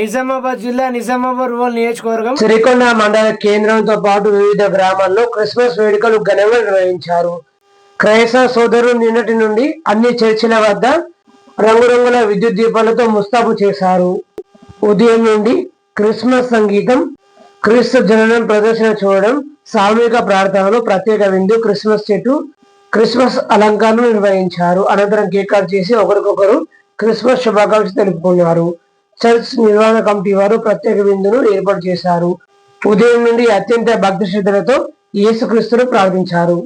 నిజామాబాద్ జిల్లా నిజామాబాద్ రూరల్ నియోజకవర్గం సిరికొండ మండల కేంద్రంతో పాటు వివిధ గ్రామాల్లో క్రిస్మస్ వేడుకలు ఘనంగా నిర్వహించారు. క్రైస్తవ సోదరులు నిన్నటి నుండి అన్ని చర్చిల వద్ద రంగురంగుల విద్యుత్ దీపాలతో ముస్తాబు చేశారు. ఉదయం నుండి క్రిస్మస్ సంగీతం క్రీస్తు జననం ప్రదర్శన చూడడం సామూహిక ప్రార్థనలు ప్రత్యేక విందు క్రిస్మస్ చెట్టు క్రిస్మస్ అలంకారం నిర్వహించారు. అనంతరం కేక్ కట్ చేసి ఒకరికొకరు క్రిస్మస్ శుభాకాంక్షలు తెలుపుకున్నారు. చర్చ్ నిర్వహణ కమిటీ వారు ప్రత్యేక విందును ఏర్పాటు చేశారు. ఉదయం నుండి అత్యంత భక్తి శ్రద్ధలతో యేసుక్రీస్తును ప్రార్థించారు.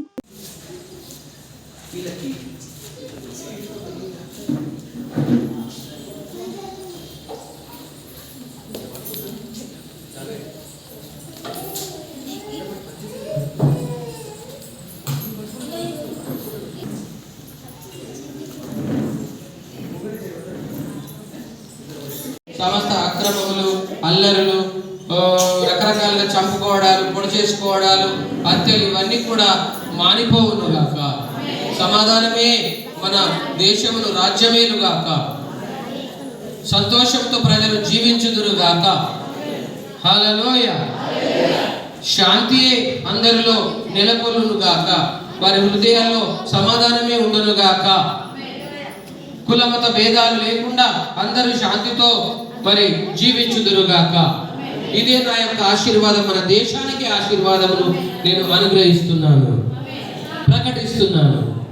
సమస్త అక్రమములు అల్లరులు రకరకాలుగా చంపుకోవడాలు పొడి చేసుకోవడాలు హత్యలు ఇవన్నీ కూడా మానిపోవును గాక. సమాధానమే మన దేశమును రాజ్యమేలు గాక. సంతోషంతో ప్రజలు జీవించుదురు గాక. హల్లెలూయ. శాంతియే అందరిలో నెలకొల్లును గాక. వారి హృదయాల్లో సమాధానమే ఉండును గాక. కులమత భేదాలు లేకుండా అందరూ శాంతితో మరి జీవించుదురుగాక. ఇదే నా యొక్క ఆశీర్వాదం మన దేశానికి ఆశీర్వాదమును నేను అనుగ్రహిస్తున్నాను. ప్రకటిస్తున్నాను.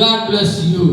God bless you.